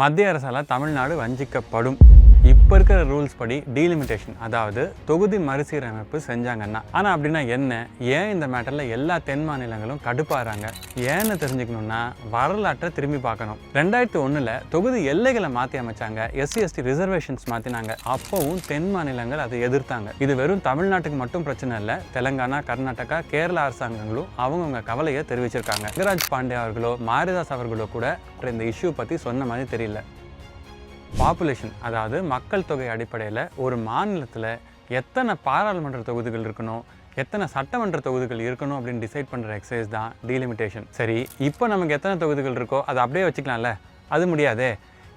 மத்திய அரசால் தமிழ்நாடு வஞ்சிக்கப்படும். இப்போ இருக்கிற ரூல்ஸ் படி டீலிமிட்டேஷன் அதாவது தொகுதி மறுசீரமைப்பு செஞ்சாங்கன்னா. ஆனால் அப்படின்னா என்ன? ஏன் இந்த மேட்டரில் எல்லா தென் மாநிலங்களும் கடுப்பாகிறாங்க ஏன்னு தெரிஞ்சுக்கணும்னா வரலாற்றை திரும்பி பார்க்கணும். ரெண்டாயிரத்தி ஒன்றில் தொகுதி எல்லைகளை மாற்றி அமைச்சாங்க. எஸ்சி எஸ்டி ரிசர்வேஷன்ஸ் மாற்றினாங்க அப்போவும் தென் மாநிலங்கள் அதை எதிர்த்தாங்க. இது வெறும் தமிழ்நாட்டுக்கு மட்டும் பிரச்சனை இல்லை. தெலங்கானா கர்நாடகா கேரளா அரசாங்கங்களும் அவங்கவுங்க கவலையை தெரிவிச்சிருக்காங்க. லிங்கராஜ் பாண்டே அவர்களோ மாரிதாஸ் அவர்களோ கூட இந்த இஷ்யூ பற்றி சொன்ன மாதிரி தெரியல. பாப்புலேஷன் அதாவது மக்கள் தொகை அடிப்படையில் ஒரு மாநிலத்தில் எத்தனை பாராளுமன்ற தொகுதிகள் இருக்கணும் எத்தனை சட்டமன்ற தொகுதிகள் இருக்கணும் அப்படின்னு டிசைட் பண்ணுற எக்ஸசைஸ் தான் டீலிமிட்டேஷன் சரி இப்போ நமக்கு எத்தனை தொகுதிகள் இருக்கோ அதை அப்படியே வச்சுக்கலாம்ல? அது முடியாதே.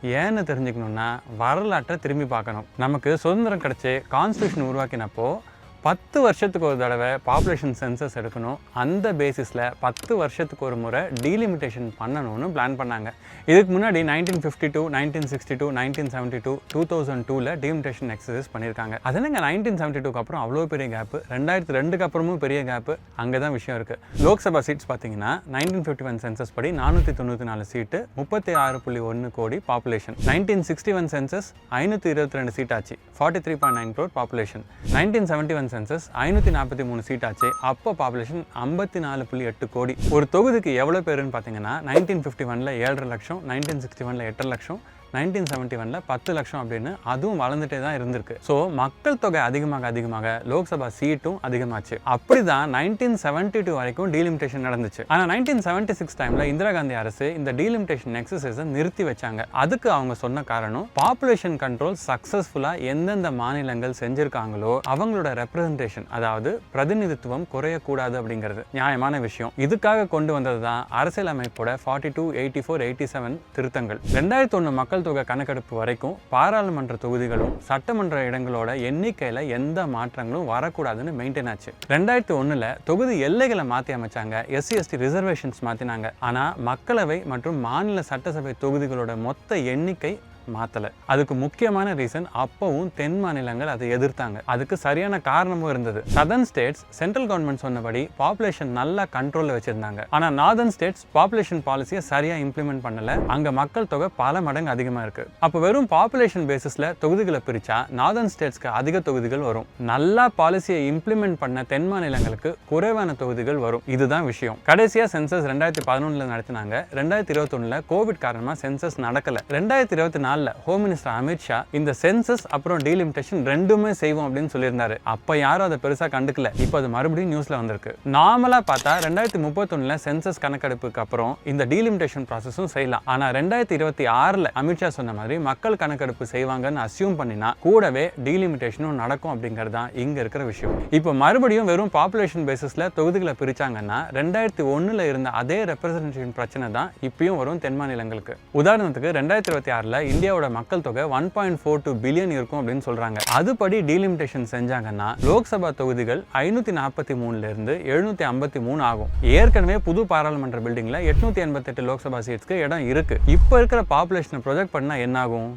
ஏன்னு தெரிஞ்சுக்கணுன்னா வரலாற்றை திரும்பி பார்க்கணும். நமக்கு சுதந்திரம் கிடச்சி கான்ஸ்டியூஷன் உருவாக்கினப்போ பத்து வருஷத்துக்கு ஒரு தடவை பாப்புலேஷன் சென்சஸ் எடுக்கணும். அந்த பேசிஸில் பத்து வருஷத்துக்கு ஒரு முறை டீலிமிட்டேஷன் பண்ணணும்னு பிளான் பண்ணாங்க. இதுக்கு முன்னாடி nineteen fifty two nineteen sixty two nineteen seventy two two thousand டூவில் டீலிமிட்டேஷன் எக்ஸசைஸ் பண்ணியிருக்காங்க. அது என்னங்க நைன்டீன் செவன்ட்டி டூக்கு அப்புறம் அவ்வளோ பெரிய கேப்பு ரெண்டாயிரத்து ரெண்டுக்கு அப்புறமும் பெரிய கேப்பு அங்கே தான் விஷயம் இருக்குது லோக்சபா சீட்ஸ் பார்த்தீங்கன்னா நைன்டீன் ஃபிஃப்டி ஒன் சென்சஸ் படி நானூற்றி தொண்ணூற்றி நாலு சீட்டு முப்பத்தி ஆறு புள்ளி ஒன்று கோடி population nineteen sixty one census ஐநூற்றி இருபத்தி ரெண்டு சீட் ஆச்சு. Forty three point nine crore population nineteen seventy one census ஐநூற்றி நாற்பத்தி மூணு சீட் ஆச்சு. அப்போ பாப்புலேஷன் ஐம்பத்தி நாலு புள்ளி எட்டு கோடி. ஒரு தொகுதிக்கு எவ்வளோ பேருன்னு பார்த்தீங்கன்னா நைன்டீன் ஃபிஃப்டி ஒனில் ஏழரை லட்சம் நைன்டீன் சிக்ஸ்டி ஒனில் எட்டரை லட்சம் நைன்டீன் செவன்ட்டி ஒனில் பத்து லட்சம் அப்படின்னு அதுவும் வளர்ந்துட்டே தான் இருந்திருக்கு. ஸோ மக்கள் தொகை அதிகமாக அதிகமாக லோக்சபா சீட்டும் அதிகமாச்சு. அப்படி தான் நைன்டீன் செவன்ட்டி டூ வரைக்கும் டீலிமிட்டேஷன் நடந்துச்சு. ஆனால் நைன்டீன் செவன்ட்டி சிக்ஸ் டைமில் இந்திரா காந்தி அரசு இந்த டீலிமிட்டேஷன் எக்ஸசைஸை நிறுத்தி வச்சாங்க. அதுக்கு அவங்க சொன்ன காரணம் பாப்புலேஷன் கண்ட்ரோல் சக்ஸஸ்ஃபுல்லாக எந்தெந்த மாநிலங்கள் செஞ்சுருக்காங்களோ அவங்களோட ரெப்ரசன்டேஷன் அதாவது பிரதிநிதித்துவம் குறையக்கூடாது அப்படிங்கிறது நியாயமான விஷயம். இதுக்காக கொண்டு வந்தது தான் அரசியலமைப்போட forty two eighty four eighty seven திருத்தங்கள். ரெண்டாயிரத்தி ஒன்று மக்கள் தொகை கணக்கெடுப்பு வரைக்கும் பாராளுமன்ற தொகுதிகளும் சட்டமன்ற இடங்களோட எண்ணிக்கையில் எந்த மாற்றங்களும் வரக்கூடாதுன்னு மெயின்டைன் ஆச்சு. ரெண்டாயிரத்தி ஒன்றில் தொகுதி எல்லைகளை மாற்றி அமைச்சாங்க. எஸ்சி எஸ்டி ரிசர்வேஷன்ஸ் மாற்றினாங்க ஆனால் மக்களவை மற்றும் மாநில சட்டசபை தொகுதிகளோட மொத்த எண்ணிக்கை மாற்றலை அதுக்கு முக்கியமான ரீசன் அப்பவும் தென் மாநிலங்கள் அதை எதிர்த்தாங்க. அதுக்கு சரியான காரணமும் இருந்தது. சதர்ன் ஸ்டேட்ஸ் சென்ட்ரல் கவர்மெண்ட் சொன்னபடி பாப்புலேஷன் நல்லா கண்ட்ரோலில் வச்சிருந்தாங்க. ஆனால் நார்தர்ன் ஸ்டேட்ஸ் பாப்புலேஷன் பாலிசியை சரியாக இம்ப்ளிமெண்ட் பண்ணல. அங்கே மக்கள் தொகை பல மடங்கு அதிகமாக இருக்கு. அப்போ வெறும் பாப்புலேஷன் பேசிஸில் தொகுதிகளை பிரிச்சா நார்தர்ன் ஸ்டேட்ஸ்க்கு அதிக தொகுதிகள் வரும். நல்லா பாலிசியை இம்ப்ளிமெண்ட் பண்ண தென் மாநிலங்களுக்கு குறைவான தொகுதிகள் வரும். இதுதான் விஷயம். கடைசியாக சென்சஸ் ரெண்டாயிரத்தி பதினொன்றில் நடத்தினாங்க. ரெண்டாயிரத்தி இருபத்தொன்னில் கோவிட் காரணமாக சென்சஸ் நடக்கலை. ரெண்டாயிரத்தி இருபத்தி நாளில் ஹோம் மினிஸ்டர் அமித்ஷா இந்த சென்சஸ் அப்புறம் டீலிமிட்டேஷன் ரெண்டுமே செய்வோம் அப்படின்னு சொல்லியிருந்தாரு. அப்போ யாரும் அதை பெருசாக கண்டுக்கல. இப்போ அது மறுபடியும் நியூஸில் வந்திருக்கு. நார்மலாக பார்த்தா ரெண்டாயிரத்தி முப்பத்தொன்னில் சென்சஸ் கணக்கெடுப்புக்கு அப்புறம் இந்த டீலிமிட்டேஷன் ப்ராசஸும் செய்யலாம். ஆனால் ரெண்டாயிரத்தி இருபத்தி ஆறில் அமித்ஷா சொன்ன மாதிரி மக்கள் கணக்கெடுப்பு செய்வாங்கன்னு அசியூம் பண்ணினா கூடவே டீலிமிட்டேஷனும் நடக்கும் அப்படிங்கிறது தான் இங்கே இருக்கிற விஷயம். இப்போ மறுபடியும் வெறும் பாப்புலேஷன் பேசிஸில் தொகுதிகளை பிரிச்சாங்கன்னா ரெண்டாயிரத்தி ஒன்றில் இருந்த அதே ரெப்ரசன்டேஷன் பிரச்சனை தான் இப்பயும் வரும் தென் மாநிலங்களுக்கு. உதாரணத்துக்கு ரெண்டாயிரத்தி இருபத்தி ஆறில் இந்தியாவோட மக்கள் தொகை one point four two billion இருக்கும் அப்படின்னு சொல்கிறாங்க அதுபடி டீலிமிட்டேஷன் செஞ்சாங்கன்னா லோக்சபா தொகுதிகள் ஐநூற்றி நாற்பத்தி மூணுலேருந்து எழுநூற்றி ஐம்பத்தி மூணு ஆகும். ஏற்கனவே புது பாராளுமன்ற பில்டிங்கில் எட்நூற்றி எண்பத்தெட்டு லோக்சபா சீட்ஸ்க்கு இடம் இருக்குது இப்போ இருக்கிற பாப்புலேஷனை ப்ரொஜெக்ட் பண்ணால் என்ன ஆகும்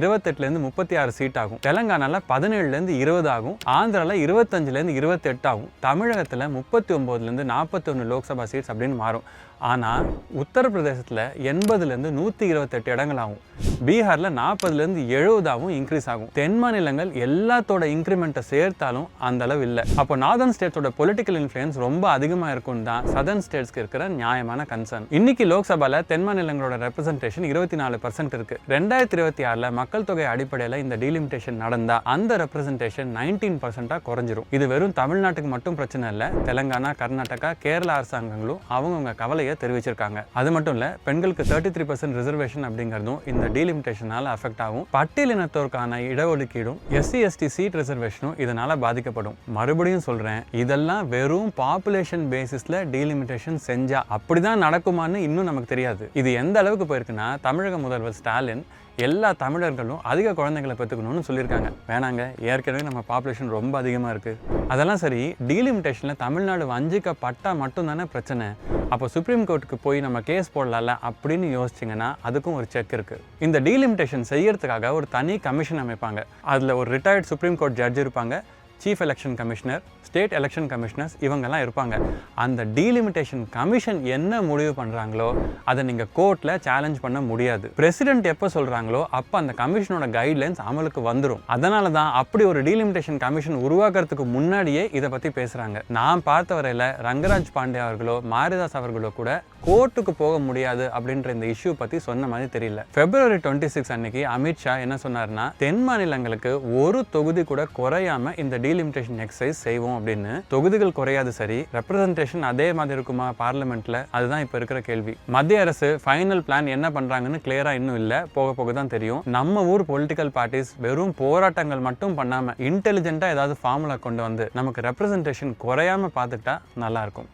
இருபத்தெட்டுலேருந்து முப்பத்தி ஆறு சீட் ஆகும். தெலங்கானாவில் பதினேழுல இருந்து இருபது ஆகும். ஆந்திராவில் இருபத்தஞ்சிலேருந்து இருபத்தெட்டு ஆகும். தமிழகத்தில் முப்பத்தி ஒம்போதுலேருந்து நாற்பத்தி ஒன்று லோக்சபா சீட்ஸ் அப்படின்னு மாறும். ஆனால் உத்தரப்பிரதேசத்தில் எண்பதுலேருந்து நூற்றி இருபத்தெட்டு இடங்கள் ஆகும் பீகாரில் நாற்பதுலேருந்து எழுபதாகவும் இன்க்ரீஸ் ஆகும். தென் மாநிலங்கள் எல்லாத்தோட இன்க்ரிமெண்ட்டை சேர்த்தாலும் அந்த அளவு இல்லை. அப்போ நார்தர்ன் ஸ்டேட்ஸோட பொலிட்டிக்கல் இன்ஃப்ளூயன்ஸ் ரொம்ப அதிகமாக இருக்கும்னு தான் சதர்ன் ஸ்டேட்ஸ்க்கு இருக்கிற நியாயமான கன்சர்ன் இன்னைக்கு லோக்சபாவில் தென் மாநிலங்களோட ரெப்ரசன்டேஷன் இருபத்தி நாலு பர்சன்ட் இருக்கு. ரெண்டாயிரத்தி இருபத்தி ஆறில் மக்கள் தொகை அடிப்படையில் இந்த டீலிமிட்டேஷன் நடந்தால் அந்த ரெப்ரசன்டேஷன் நைன்டீன் பர்சன்ட்டாக குறைஞ்சிரும். இது வெறும் தமிழ்நாட்டுக்கு மட்டும் பிரச்சனை இல்லை தெலங்கானா கர்நாடகா கேரளா அரசாங்கங்களும் அவங்கவுங்க கவலை கவலையை தெரிவிச்சிருக்காங்க. அது மட்டும் இல்லை பெண்களுக்கு தேர்ட்டி த்ரீ பர்சன்ட் ரிசர்வேஷன் அப்படிங்கிறதும் இந்த டீலிமிட்டேஷனால அஃபெக்ட் ஆகும். பட்டியலினத்தோருக்கான இடஒதுக்கீடும் எஸ்சி எஸ்டி சீட் ரிசர்வேஷனும் இதனால பாதிக்கப்படும். மறுபடியும் சொல்றேன் இதெல்லாம் வெறும் பாப்புலேஷன் பேசிஸ்ல டீலிமிட்டேஷன் செஞ்சா அப்படிதான் நடக்குமான்னு இன்னும் நமக்கு தெரியாது. இது எந்த அளவுக்கு போயிருக்குன்னா தமிழக முதல்வர் ஸ்டாலின் எல்லா தமிழர்களும் அதிக குழந்தைகளை பெற்றுக்கணும்னு சொல்லியிருக்காங்க. வேணாங்க ஏற்கனவே நம்ம பாப்புலேஷன் ரொம்ப அதிகமாக இருக்குது அதெல்லாம் சரி டீலிமிட்டேஷனில் தமிழ்நாடு வஞ்சிக்கப்பட்டா மட்டும்தானே பிரச்சனை. அப்போ சுப்ரீம் கோர்ட்டுக்கு போய் நம்ம கேஸ் போடலாம்ல அப்படின்னு யோசிச்சிங்கன்னா அதுக்கும் ஒரு செக் இருக்குது இந்த டீலிமிட்டேஷன் செய்யறதுக்காக ஒரு தனி கமிஷன் அமைப்பாங்க. அதில் ஒரு ரிட்டையர்ட் சுப்ரீம் கோர்ட் ஜட்ஜ் இருப்பாங்க. Chief election commissioner state election commissioners இவங்கெல்லாம் இருப்பாங்க. அந்த டீலிமிட்டேஷன் கமிஷன் என்ன முடிவு பண்ணுறாங்களோ அதை நீங்கள் கோர்ட்டில் சேலஞ்ச் பண்ண முடியாது. பிரசிடென்ட் எப்போ சொல்கிறாங்களோ அப்போ அந்த கமிஷனோட கைட்லைன்ஸ் அமலுக்கு வந்துடும் அதனால தான் அப்படி ஒரு டீலிமிட்டேஷன் கமிஷன் உருவாக்குறதுக்கு முன்னாடியே இதை பற்றி பேசுகிறாங்க நான் பார்த்த வரையில் ரங்கராஜ் பாண்டே அவர்களோ மாரிதாஸ் அவர்களோ கூட கோர்ட்டுக்கு போக முடியாது அப்படின்ற இந்த இஷ்யூ பற்றி சொன்ன மாதிரி தெரியல. பிப்ரவரி டுவெண்ட்டி சிக்ஸ் அன்னைக்கு அமித்ஷா என்ன சொன்னார்னா தென் மாநிலங்களுக்கு ஒரு தொகுதி கூட குறையாம இந்த டீலிமிட்டேஷன் எக்ஸசைஸ் செய்வோம் அப்படின்னு. தொகுதிகள் குறையாது சரி ரெப்ரசன்டேஷன் அதே மாதிரி இருக்குமா பார்லிமெண்ட்ல அதுதான் இப்போ இருக்கிற கேள்வி. மத்திய அரசு ஃபைனல் பிளான் என்ன பண்றாங்கன்னு கிளியரா இன்னும் இல்லை. போக போக தான் தெரியும். நம்ம ஊர் பொலிட்டிக்கல் பார்ட்டிஸ் வெறும் போராட்டங்கள் மட்டும் பண்ணாம இன்டெலிஜென்ட்டா ஏதாவது ஃபார்முலா கொண்டு வந்து நமக்கு ரெப்ரசன்டேஷன் குறையாம பார்த்துக்கிட்டா நல்லா இருக்கும்.